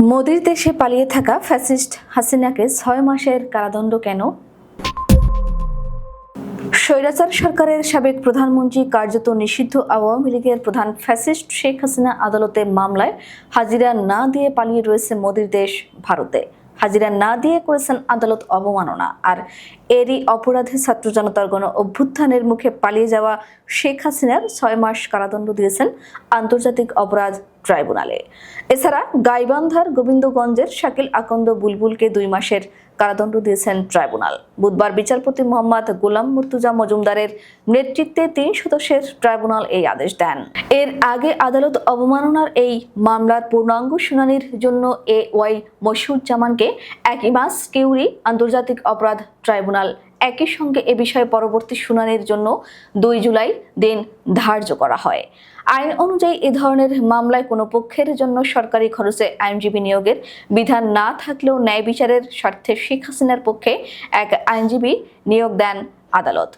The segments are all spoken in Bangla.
মোদির দেশে পালিয়ে থাকা ফ্যাসিস্ট হাসিনাকে ছয় মাসের কারাদণ্ড কেন? স্বৈরাচার সরকারের সাবেক প্রধানমন্ত্রী কার্যত নিষিদ্ধ আওয়ামী লীগের প্রধান ফ্যাসিস্ট শেখ হাসিনা আদালতে মামলায় হাজিরা না দিয়ে পালিয়ে রয়েছে মোদির দেশ ভারতে। হাজিরা না দিয়ে করেছেন আদালত অবমাননা। আর এরই অপরাধে ছাত্র জনতার গণ অভ্যুত্থানের মুখে পালিয়ে যাওয়া শেখ হাসিনার ছয় মাস কারাদণ্ড দিয়েছেন আন্তর্জাতিক অপরাধ ট্রাইব্যুনালে। এছাড়া গাইবান্ধার গোবিন্দগঞ্জের শাকিল আকন্দ বুলবুলকে দুই মাসের কারাদণ্ড দিয়েছেন ট্রাইব্যুনাল। বুধবার বিচারপতি মোহাম্মদ গোলাম মুর্তুজা মজুমদারের নেতৃত্বে তিন সদস্যের ট্রাইব্যুনাল এই আদেশ দেন। এর আগে আদালত অবমাননার এই মামলার পূর্ণাঙ্গ শুনানির জন্য এ ওয়াই মশিউজ্জামানকে একই মাস কিউরি আন্তর্জাতিক অপরাধ ট্রাইব্যুনাল একই সঙ্গে এ বিষয়ে পরবর্তী শুনানির জন্য দুই জুলাই দিন ধার্য করা হয়। আইন অনুযায়ী এ ধরনের মামলায় কোনো পক্ষের জন্য সরকারি খরচে আইনজীবী নিয়োগের বিধান না থাকলেও ন্যায় বিচারের স্বার্থে শেখ হাসিনার পক্ষে এক আইনজীবী নিয়োগ দেন আদালত।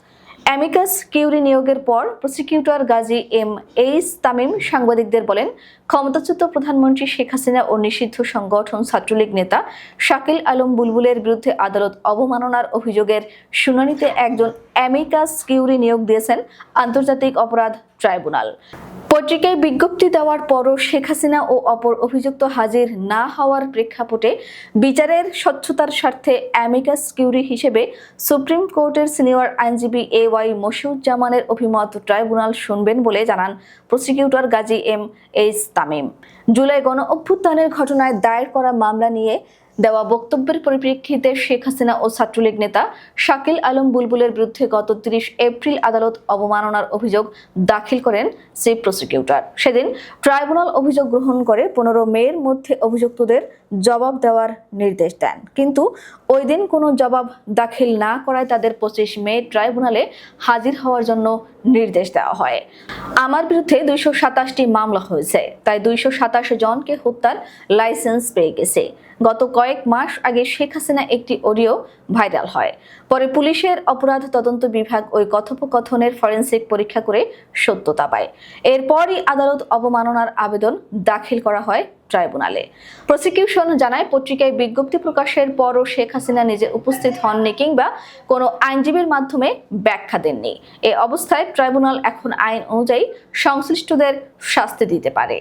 অ্যামিকাস কিউরি নিয়োগের পর prosecutor Gazi M H Tamim সাংবাদিকদের বলেন, ক্ষমতাচ্যুত প্রধানমন্ত্রী শেখ হাসিনা ও নিষিদ্ধ সংগঠন ছাত্রলীগ নেতা শাকিল আলম বুলবুলের বিরুদ্ধে আদালত অবমাননার অভিযোগের শুনানিতে একজন অ্যামিকাস কিউরি নিয়োগ দিয়েছেন আন্তর্জাতিক অপরাধ ট্রাইব্যুনাল। পত্রিকায় বিজ্ঞপ্তি দেওয়ার পরও শেখ হাসিনা ও অপর অভিযুক্ত হাজির না হওয়ার প্রেক্ষাপটে বিচারের স্বচ্ছতার স্বার্থে অ্যামিকাস কিউরি হিসেবে সুপ্রিম কোর্টের সিনিয়র আইনজীবী এ ওয়াই মশিউজ্জামানের অভিমত ট্রাইব্যুনাল শুনবেন বলে জানান prosecutor Gazi M H Tamim. July গণ অভ্যুত্থানের ঘটনায় দায়ের করা মামলা নিয়ে দেওয়া বক্তব্যের পরিপ্রেক্ষিতে শেখ হাসিনা ও ছাত্রলীগ নেতা শাকিল আলম বুলবুলের বিরুদ্ধে গত তিরিশ এপ্রিল আদালত অবমাননার অভিযোগ দাখিল করেন চিফ প্রসিকিউটর। সেদিন ট্রাইব্যুনাল অভিযোগ গ্রহণ করে পনেরো মেয়ের মধ্যে অভিযুক্তদের জবাব দেওয়ার নির্দেশ দেন। কিন্তু ওই দিন কোনো জবাব দাখিল না করায় তাদের পঁচিশ মে ট্রাইব্যুনালে হাজির হওয়ার জন্য নির্দেশ দেওয়া হয়। আমার বিরুদ্ধে দুইশো সাতাশটি মামলা হয়েছে, তাই দুইশো সাতাশ জনকে হত্যার লাইসেন্স পেয়ে গেছে। গত কয়েক মাস আগে শেখ হাসিনা একটি অডিও ভাইরাল হয়। পরে পুলিশের অপরাধ তদন্ত বিভাগ ওই কথোপকথনের ফরেন্সিক পরীক্ষা করে সত্যতা পায়। এরপরই আদালত অবমাননার আবেদন দাখিল করা হয় ট্রাইব্যুনালে। প্রসিকিউশন জানায় পত্রিকায় বিজ্ঞপ্তি প্রকাশের পরও শেখ হাসিনা নিজে উপস্থিত হননি কিংবা কোনো আইনজীবীর মাধ্যমে ব্যাখ্যা দেননি। এ অবস্থায় ট্রাইব্যুনাল এখন আইন অনুযায়ী সংশ্লিষ্টদের শাস্তি দিতে পারে।